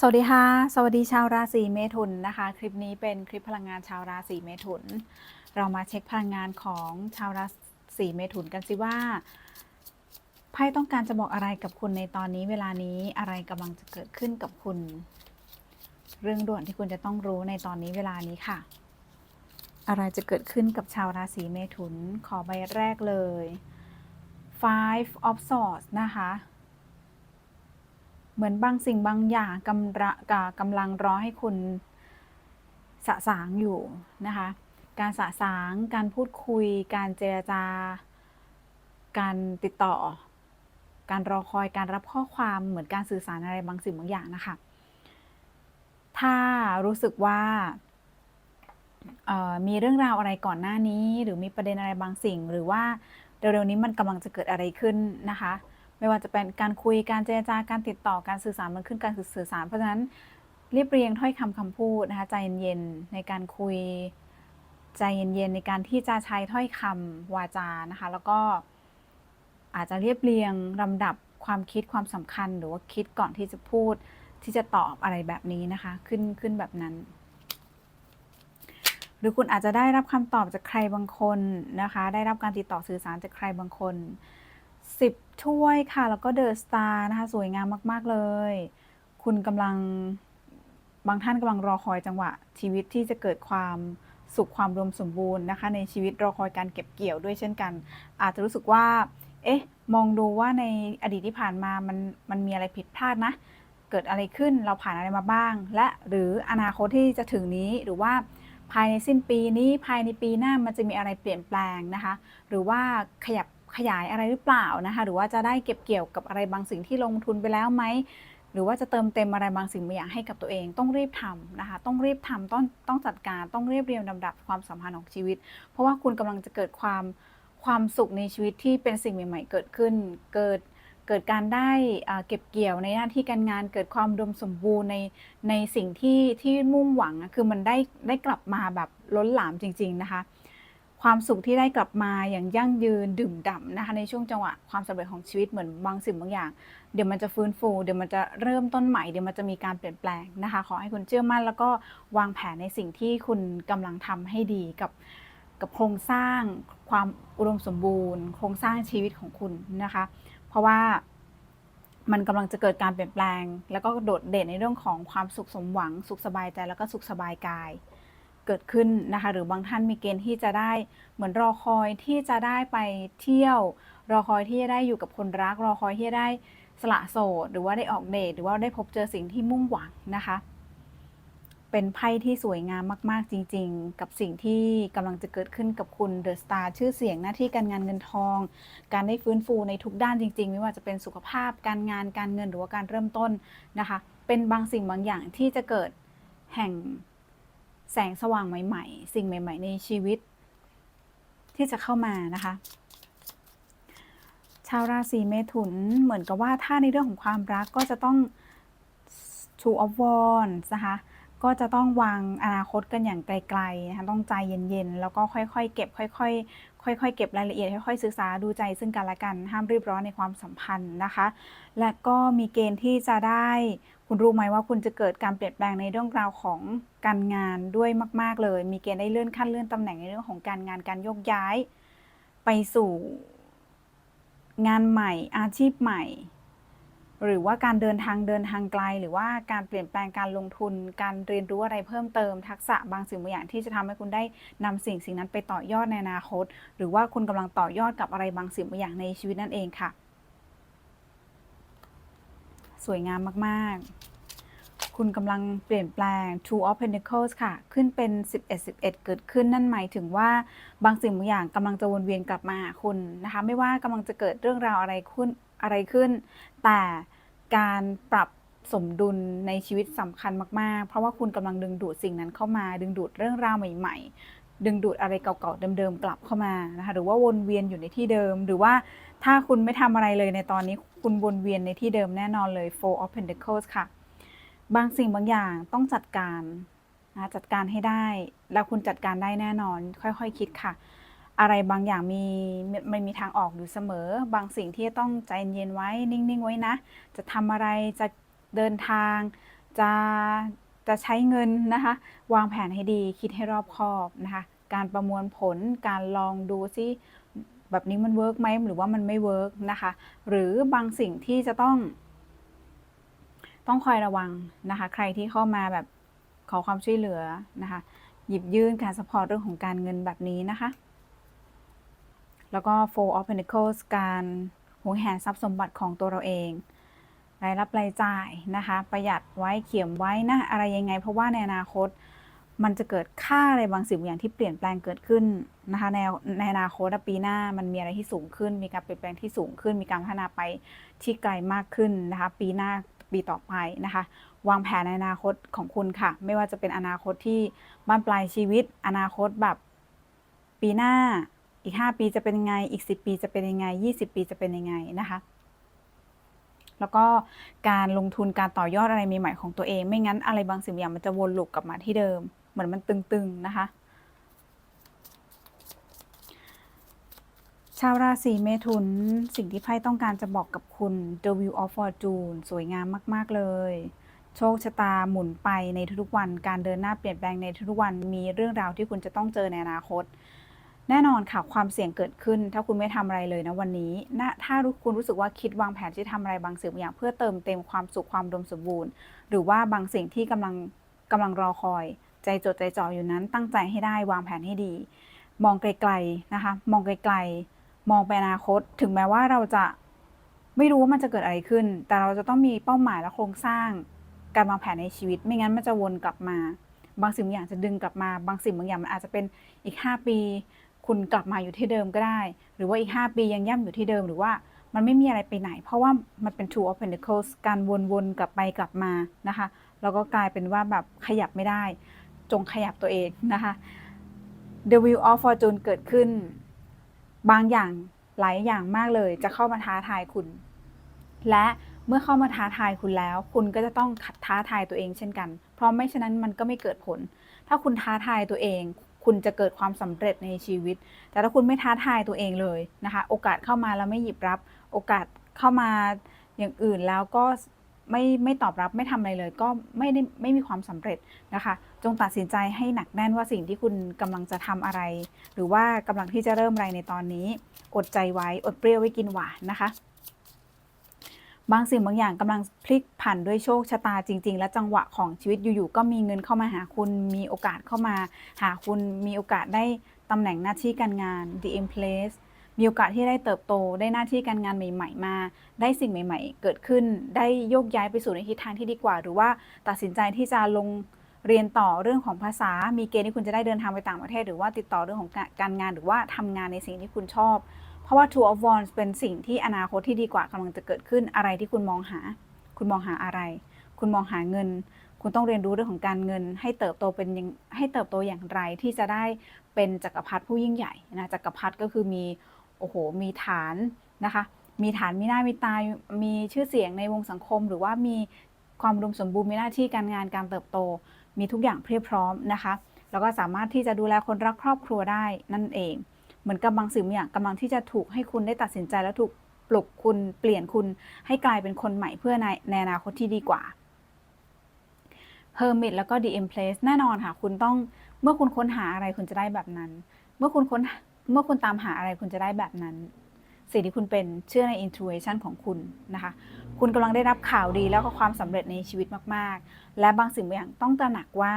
สวัสดีค่ะ สวัสดีชาวราศีเมถุนนะคะ คลิปนี้เป็นคลิปพลังงานชาวราศีเมถุน เรามาเช็คพลังงานของชาวราศีเมถุนกันสิว่าไพ่ต้องการจะบอกอะไรกับคุณในตอนนี้ เวลานี้อะไรกำลังจะเกิดขึ้นกับคุณ เรื่องด่วนที่คุณจะต้องรู้ในตอนนี้เวลานี้ค่ะ อะไรจะเกิดขึ้นกับชาวราศีเมถุนขอใบแรกเลย five of swords นะคะ เหมือนบางสิ่งบางอย่างกำระกกำลังรอให้คุณสะสางอยู่นะคะ การสะสาง การพูดคุย การเจรจา การติดต่อ การรอคอย การรับข้อความเหมือนการสื่อสารอะไรบางสิ่งบางอย่างนะคะ ถ้ารู้สึกว่ามีเรื่องราวอะไรก่อนหน้านี้ หรือมีประเด็นอะไรบางสิ่ง หรือว่าเร็วๆนี้มันกำลังจะเกิดอะไรขึ้นนะคะ ไม่ว่าจะเป็นการคุยการเจรจาการติดต่อการสื่อสารมันขึ้นการสื่อสาร เพราะฉะนั้นเรียบเรียงถ้อยคำคำพูดนะคะใจเย็นๆในการคุยใจเย็นๆในการที่จะใช้ถ้อยคำวาจานะคะ แล้วก็อาจจะเรียบเรียงลำดับความคิดความสำคัญหรือว่าคิดก่อนที่จะพูดที่จะตอบอะไรแบบนี้นะคะ ขึ้นขึ้นแบบนั้น หรือคุณอาจจะได้รับคำตอบจากใครบางคนนะคะ ได้รับการติดต่อสื่อสารจากใครบางคน สิบถ้วยค่ะ แล้วก็เดอะสตาร์นะคะ สวยงามมาก ๆ เลย คุณกำลังบางท่านกำลังรอคอยจังหวะ ชีวิตที่จะเกิดความสุขความรวมสมบูรณ์นะคะ ในชีวิตรอคอยการเก็บเกี่ยวด้วยเช่นกัน อาจจะรู้สึกว่า เอ๊ะ มองดูว่าในอดีตที่ผ่านมามันมันมีอะไรผิดพลาดนะ เกิดอะไรขึ้นเราผ่านอะไรมาบ้าง และหรืออนาคตที่จะถึงนี้หรือว่าภายในสิ้นปีนี้ภายในปีหน้ามันจะมีอะไรเปลี่ยนแปลงนะคะ หรือว่าขยับ ขยายอะไรหรือเปล่านะคะ หรือว่าจะได้เก็บเกี่ยวกับอะไรบางสิ่งที่ลงทุนไปแล้วไหมหรือว่าจะเติมเต็มอะไรบางสิ่งบางอย่างให้กับตัวเอง ต้องรีบทำนะคะ ต้องรีบทำต้องต้องจัดการต้องเรียบเรียงลำดับความสัมพันธ์ของชีวิต เพราะว่าคุณกำลังจะเกิดความความสุขในชีวิตที่เป็นสิ่งใหม่ ๆ เกิดขึ้น เกิดเกิดการได้เก็บเกี่ยวในหน้าที่การงานเกิดความดมสมบูรณ์ในในสิ่งที่ที่มุ่งหวังคือมันได้ได้กลับมาแบบล้นหลามจริง ๆนะคะ ความสุขที่ได้กลับมาอย่างยั่งยืนดื่มด่ำนะคะในช่วงจังหวะความสำเร็จของชีวิตเหมือนบางสิ่งบางอย่าง เดี๋ยวมันจะฟื้นฟูเดี๋ยวมันจะเริ่มต้นใหม่เดี๋ยวมันจะมีการเปลี่ยนแปลงนะคะ ขอให้คุณเชื่อมั่น แล้วก็วางแผนในสิ่งที่คุณกำลังทำให้ดีกับกับโครงสร้างความอุดมสมบูรณ์ โครงสร้างชีวิตของคุณนะคะ เพราะว่ามันกำลังจะเกิดการเปลี่ยนแปลง แล้วก็โดดเด่นในเรื่องของความสุขสมหวัง สุขสบายใจแล้วก็สุขสบายกาย เกิดขึ้นนะคะหรือบางท่านมีเกณฑ์ที่จะได้เหมือนรอคอยที่จะได้ไปเที่ยว รอคอยที่จะได้อยู่กับคนรัก รอคอยที่จะได้สละโสดหรือว่าได้ออกเดทหรือว่าได้พบเจอสิ่งที่มุ่งหวังนะคะ เป็นไพ่ที่สวยงามมาก ๆ จริง ๆ กับสิ่งที่กำลังจะเกิดขึ้นกับคุณเดอะสตาร์ชื่อเสียงหน้าที่การงานเงินทอง การได้ฟื้นฟูในทุกด้านจริง ๆ ไม่ว่าจะเป็นสุขภาพการงานการเงินหรือว่าการเริ่มต้นนะคะ เป็นบางสิ่งบางอย่างที่จะเกิดแห่ง แสงสว่างใหม่ ๆ สิ่งใหม่ ๆ ในชีวิต ที่จะเข้ามานะคะ ชาวราศีเมถุนเหมือนกับว่าถ้าในเรื่องของความรักก็จะต้อง two of wands นะคะ ก็จะต้องวางอนาคตกันอย่างไกลๆนะคะต้องใจเย็นๆ แล้วก็ค่อยๆ เก็บค่อยๆ ค่อยๆ เก็บรายละเอียดค่อยๆศึกษาดูใจซึ่งกันและกันห้ามรีบร้อนในความสัมพันธ์นะคะ และก็มีเกณฑ์ที่จะได้คุณรู้ไหมว่าคุณจะเกิดการเปลี่ยนแปลงในเรื่องราวของการงานด้วยมาก ๆเลย มีเกณฑ์ได้เลื่อนขั้นเลื่อนตำแหน่งในเรื่องของการงานการโยกย้าย ไปสู่งานใหม่อาชีพใหม่ หรือว่าการเดินทางเดินทางไกล หรือว่าการเปลี่ยนแปลงการลงทุน การเรียนรู้อะไรเพิ่มเติมทักษะบางสิ่งบางอย่างที่จะทำให้คุณได้นำสิ่งสิ่งนั้นไปต่อยอดในอนาคต หรือว่าคุณกำลังต่อยอดกับอะไรบางสิ่งบางอย่างในชีวิตนั่นเองค่ะ สวยงามมาก ๆ คุณกำลังเปลี่ยนแปลง Two of Pentacles ค่ะ ขึ้นเป็น 11 11 เกิดขึ้นนั่นหมายถึงว่าบางสิ่งบางอย่างกำลังจะวนเวียนกลับมาหาคุณนะคะ ไม่ว่ากำลังจะเกิดเรื่องราวอะไรขึ้น อะไรขึ้น แต่การปรับสมดุลในชีวิตสำคัญมากๆ เพราะว่าคุณกำลังดึงดูดสิ่งนั้นเข้ามา ดึงดูดเรื่องราวใหม่ ๆ ดึงดูดอะไรเก่าๆเดิมๆกลับเข้ามานะคะหรือว่าวนเวียนอยู่ในที่เดิม หรือว่าถ้าคุณไม่ทำอะไรเลยในตอนนี้คุณวนเวียนในที่เดิมแน่นอนเลย Four of Pentacles ค่ะ บางสิ่งบางอย่างต้องจัดการนะจัดการให้ได้ แล้วคุณจัดการได้แน่นอน ค่อยๆคคิดค่ะ อะไรบางอย่างมีมันมีทางออกอยู่เสมอ บางสิ่งที่ต้องใจเย็นไว้นิ่งๆไว้นะ จะทำอะไรจะเดินทาง จะจะใช้เงินนะคะ วางแผนให้ดีคิดให้รอบคอบนะคะ การประมวลผลการลองดูซิแบบนี้มันเวิร์กไหมหรือว่ามันไม่เวิร์กนะคะ หรือบางสิ่งที่จะต้อง ต้องคอยระวังนะคะ ใครที่เข้ามาแบบขอความช่วยเหลือนะคะ หยิบยื่นการสปอร์ตเรื่องของการเงินแบบนี้นะคะ แล้วก็ Four of Pentacles การหวงแหนทรัพย์สมบัติของตัวเราเองรายรับรายจ่ายนะคะ ประหยัดไว้เขียมไว้นะอะไรยังไง เพราะว่าในอนาคตมันจะเกิดค่าอะไรบางสิ่งอย่างที่เปลี่ยนแปลงเกิดขึ้นนะคะในในอนาคตปีหน้ามันมีอะไรที่สูงขึ้น มีการเปลี่ยนแปลงที่สูงขึ้น มีการพัฒนาไปที่ไกลมากขึ้นนะคะ ปีหน้าปีต่อไปนะคะ วางแผนในอนาคตของคุณค่ะ ไม่ว่าจะเป็นอนาคตที่บ้านปลายชีวิต อนาคตแบบปีหน้า อีก 5 ปีจะเป็นยังไง อีก 10 ปีจะเป็นยังไง 20 ปีจะเป็นยังไงนะคะ แล้วก็การลงทุนการต่อยอดอะไรใหม่ๆของตัวเอง ไม่งั้นอะไรบางสิ่งอย่างมันจะวนลูปกลับมาที่เดิม เหมือนมันตึงๆนะคะ ชาวราศีเมถุนสิ่งที่ไพ่ต้องการจะบอกกับคุณ The Wheel of Fortune สวยงามมากๆเลยโชคชะตาหมุนไปในทุกๆวัน การเดินหน้าเปลี่ยนแปลงในทุกๆวัน มีเรื่องราวที่คุณจะต้องเจอในอนาคต แน่นอนค่ะความเสี่ยงเกิดขึ้น ถ้าคุณไม่ทำอะไรเลยนะวันนี้นะถ้าคุณรู้สึกว่าคิดวางแผนที่ทำอะไรบางสิ่งบางอย่าง เพื่อเติมเต็มความสุขความดมสมบูรณ์ หรือว่าบางสิ่งที่กำลังกำลังรอคอย ใจจดใจจ่ออยู่นั้น ตั้งใจให้ได้วางแผนให้ดี มองไกลๆนะคะ มองไกลๆ มองไปอนาคต ถึงแม้ว่าเราจะไม่รู้ว่ามันจะเกิดอะไรขึ้น แต่เราจะต้องมีเป้าหมายและโครงสร้าง การวางแผนในชีวิต ไม่งั้นมันจะวนกลับมา บางสิ่งบางอย่างจะดึงกลับมา บางสิ่งบางอย่างมันอาจจะเป็นอีก 5 ปี คุณกลับมาอยู่ที่เดิมก็ได้ หรือว่าอีก 5 ปียังย่ำอยู่ที่เดิมหรือว่ามันไม่มีอะไรไปไหน เพราะว่ามันเป็น two of pentacles การวนๆกลับไปกลับมานะคะแล้วก็กลายเป็นว่าแบบขยับไม่ได้ จงขยับตัวเองนะคะ The Wheel of Fortune เกิดขึ้น บางอย่างหลายอย่างมากเลยจะเข้ามาท้าทายคุณ และเมื่อเข้ามาท้าทายคุณแล้ว คุณก็จะต้องท้าทายตัวเองเช่นกัน เพราะไม่ฉะนั้นมันก็ไม่เกิดผล ถ้าคุณท้าทายตัวเอง คุณจะเกิดความสำเร็จในชีวิต แต่ถ้าคุณไม่ท้าทายตัวเองเลยนะคะ โอกาสเข้ามาแล้วไม่หยิบรับ โอกาสเข้ามาอย่างอื่นแล้วก็ไม่ไม่ตอบรับไม่ทำอะไรเลย ก็ไม่ได้ไม่มีความสำเร็จนะคะ จงตัดสินใจให้หนักแน่นว่าสิ่งที่คุณกำลังจะทำอะไร หรือว่ากำลังที่จะเริ่มอะไรในตอนนี้ อดใจไว้อดเปรี้ยวไว้กินหวานนะคะ บางสิ่งบางอย่างกำลังพลิกผันด้วยโชคชะตาจริง ๆ และจังหวะของชีวิตอยู่ๆก็มีเงินเข้ามาหาคุณ มีโอกาสเข้ามาหาคุณ มีโอกาสได้ตำแหน่งหน้าที่การงาน the in place มีโอกาสที่ได้เติบโตได้หน้าที่การงานใหม่ ๆ มา ได้สิ่งใหม่ ๆ เกิดขึ้น ได้โยกย้ายไปสู่ในทิศทางที่ดีกว่า หรือว่าตัดสินใจที่จะลงเรียนต่อเรื่องของภาษา มีเกณฑ์ที่คุณจะได้เดินทางไปต่างประเทศ หรือว่าติดต่อเรื่องของการงาน หรือว่าทำงานในสิ่งที่คุณชอบ เพราะว่า Two of Wands เป็นสิ่งที่อนาคตที่ดีกว่ากำลังจะเกิดขึ้นอะไรที่คุณมองหา คุณมองหาอะไร คุณมองหาเงิน คุณต้องเรียนรู้เรื่องของการเงิน ให้เติบโตเป็นยังให้เติบโตอย่างไรที่จะได้เป็นจักรพรรดิผู้ยิ่งใหญ่นะจักรพรรดิก็คือมีโอ้โหมีฐานนะคะ มีฐานมีหน้ามีตา มีชื่อเสียงในวงสังคม หรือว่ามีความอุมสมบูรณ์มีหน้าที่การงานการเติบโต มีทุกอย่างเพียบพร้อมนะคะ แล้วก็สามารถที่จะดูแลคนรักครอบครัวได้นั่นเอง เหมือนกับบางสิ่งบางอย่างกำลังที่จะถูกให้คุณได้ตัดสินใจและถูกปลุกคุณเปลี่ยนคุณให้กลายเป็นคนใหม่เพื่อในในอนาคตที่ดีกว่า Hermit แล้วก็ The Empress แน่นอนค่ะ คุณต้องเมื่อคุณค้นหาอะไรคุณจะได้แบบนั้น เมื่อคุณค้นเมื่อคุณตามหาอะไรคุณจะได้แบบนั้น สิ่งที่คุณเป็นเชื่อใน intuition ของคุณนะคะ คุณกำลังได้รับข่าวดีแล้วก็ความสำเร็จในชีวิตมาก ๆ และบางสิ่งบางอย่างต้องตระหนักว่า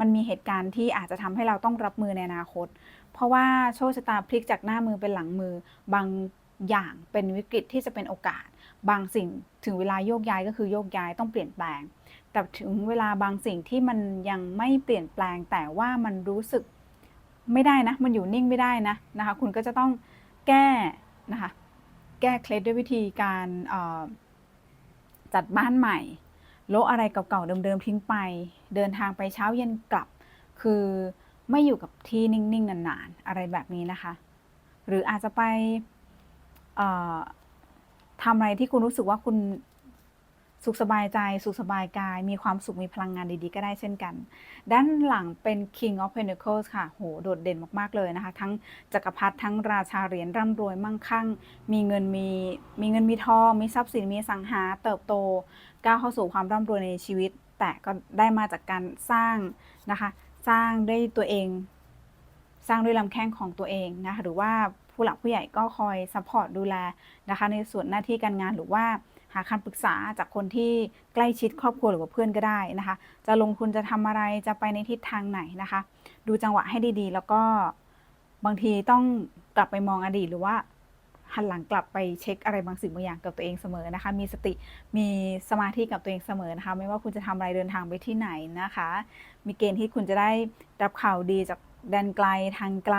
มันมีเหตุการณ์ที่อาจจะทำให้เราต้องรับมือในอนาคต เพราะว่าโชคชะตาพลิกจากหน้ามือเป็นหลังมือบางอย่างเป็นวิกฤตที่จะเป็นโอกาส บางสิ่งถึงเวลาโยกย้ายก็คือโยกย้ายต้องเปลี่ยนแปลง แต่ถึงเวลาบางสิ่งที่มันยังไม่เปลี่ยนแปลง แต่ว่ามันรู้สึกไม่ได้นะ มันอยู่นิ่งไม่ได้นะนะคะ คุณก็จะต้องแก้นะคะ แก้เคล็ดด้วยวิธีการจัดบ้านใหม่โละอะไรเก่าๆเดิมๆทิ้งไป เดินทางไปเช้าเย็นกลับ คือ ไม่อยู่กับที่นิ่งๆ นานๆ อะไรแบบนี้นะคะ หรืออาจจะไปทำอะไรที่คุณรู้สึกว่าคุณสุขสบายใจ สุขสบายกาย มีความสุข มีพลังงานดีๆ ก็ได้เช่นกัน ด้านหลังเป็น King of Pentacles ค่ะ โห โดดเด่นมากๆเลยนะคะ ทั้งจักรพรรดิ ทั้งราชาเหรียญร่ำรวยมั่งคั่ง มีเงิน มี มีเงิน มีทอง มีทรัพย์สิน มีสังหา เติบโต ก้าวเข้าสู่ความร่ำรวยในชีวิต แต่ก็ได้มาจากการสร้างนะคะ สร้างด้วยตัวเอง สร้างด้วยลำแข้งของตัวเองนะคะหรือว่าผู้หลักผู้ใหญ่ก็คอยซัพพอร์ตดูแลนะคะในส่วนหน้าที่การงานหรือว่าหาคำปรึกษาจากคนที่ใกล้ชิดครอบครัวหรือว่าเพื่อนก็ได้นะคะ จะลงทุนจะทำอะไรจะไปในทิศทางไหนนะคะ ดูจังหวะให้ดีๆ แล้วก็บางทีต้องกลับไปมองอดีตหรือว่า หันหลังกลับไปเช็คอะไรบางสิ่งบางอย่างกับตัวเองเสมอนะคะ มีสติมีสมาธิกับตัวเองเสมอนะคะ ไม่ว่าคุณจะทำอะไรเดินทางไปที่ไหนนะคะ มีเกณฑ์ที่คุณจะได้รับข่าวดีจากแดนไกลทางไกล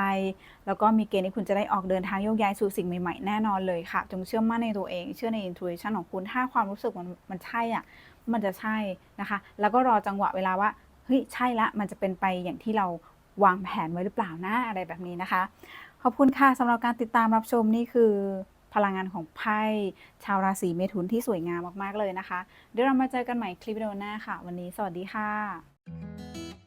แล้วก็มีเกณฑ์ที่คุณจะได้ออกเดินทางโยกย้ายสู่สิ่งใหม่ๆแน่นอนเลยค่ะ จงเชื่อมั่นในตัวเอง เชื่อใน intuition ของคุณถ้าความรู้สึกมันมันใช่อะมันจะใช่นะคะ แล้วก็รอจังหวะเวลาว่าเฮ้ยใช่ละมันจะเป็นไปอย่างที่เราวางแผนไว้หรือเปล่านะอะไรแบบนี้นะคะ ขอบคุณค่ะสำหรับการติดตามรับชมนี่คือพลังงานของไพ่ชาวราศีเมถุนที่สวยงามมาก ๆ เลยนะคะ เดี๋ยวเรามาเจอกันใหม่คลิปวิดีโอหน้าค่ะ วันนี้สวัสดีค่ะ